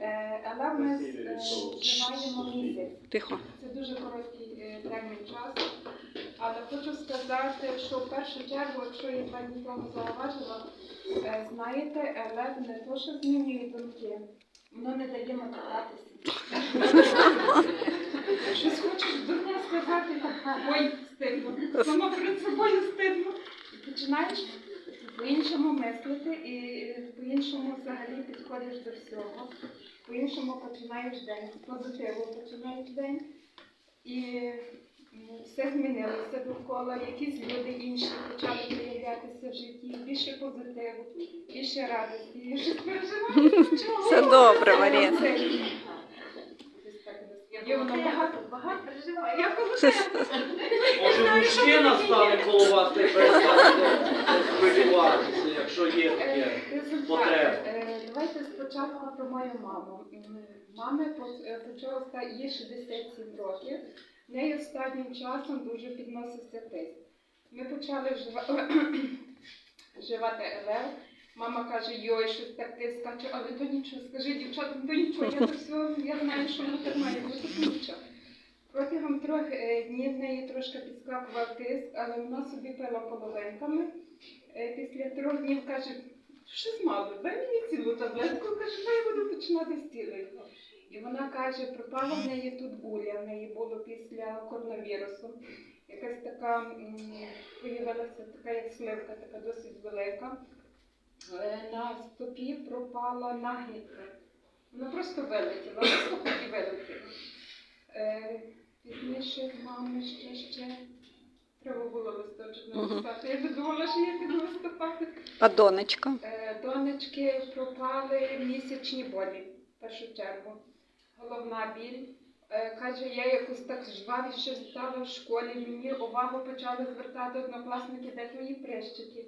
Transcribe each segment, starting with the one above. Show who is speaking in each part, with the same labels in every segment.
Speaker 1: Е, Але ми е, вживаємо місяць.
Speaker 2: Тихо.
Speaker 1: Це дуже короткий е, термін часу. Але хочу сказати, що в першу чергу, якщо я дні тому зауважила, е, знаєте, елев не то, що змінює думки, воно не дає мотиватися. Щось хочеш дурне сказати, ой, стидно. Сама перед собою стидно. І починаєш по-іншому мислити і е, по-іншому взагалі підходиш до всього. По-іншому починаєш день, з позитиву починаєш день. І все змінилося довкола, якісь люди інші почали проявлятися в житті, більше позитиву, більше радості. Я переживаю. Чого?
Speaker 2: Все добре, Марія.
Speaker 1: Це- воно багато, багато переживаю. Я коли
Speaker 3: Може, мужчина стане коло вас й перестане
Speaker 1: спочатку про мою маму. М, Мами по- е, почалося їй 67 років. В неї останнім часом дуже підносився тиск. Ми почали вживати ЛЛ. Мама каже, йой, щось так тиск, каже, але то нічого, скажи дівчатам, то нічого, я то все, я знаю, що воно так має бути, нічого. Протягом трьох е, днів в неї трошки підскакував тиск, але вона собі пила половинками. Е, Після трьох днів каже, щось мало, дай мені цілу таблетку, каже, я буду починати з цілої. І вона каже, пропала в неї тут гуля, в неї було після коронавірусу. Якась така м, появилася така як сливка, така досить велика. Е, На стопі пропала нагнітка. Вона просто вилетіла, просто і вилетіла. Е, Пізніше в мами ще ще треба було листочок написати. Я не думала, що я піду виступати.
Speaker 2: А донечка?
Speaker 1: Е, Донечки пропали місячні болі в першу чергу. Головна біль. Е, Каже, я якось так жвавіше стала в школі. Мені увагу почали звертати однокласники, де твої прищики.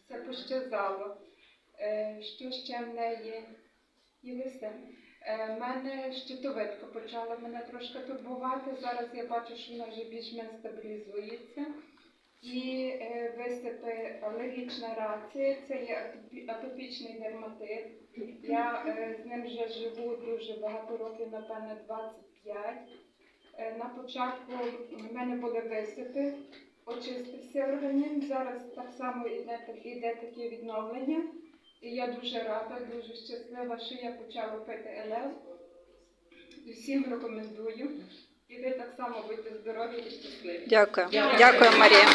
Speaker 1: Все пощазало. Е, Що ще в неї? І все. Е, В мене щитовидка почала мене трошки турбувати. Зараз я бачу, що вона вже більш-менш стабілізується. І е, висипи алергічна реакція, це є атопічний дерматит. Я е, з ним вже живу дуже багато років, напевно, 25. Е, на початку в мене були висипи, очистився організм. Зараз так само йде, таке відновлення. І я дуже рада, дуже щаслива, що я почала пити ЛЛ. Всім рекомендую. Само будьте здорові і щасливі.
Speaker 2: Дякую. Дякую, Марія.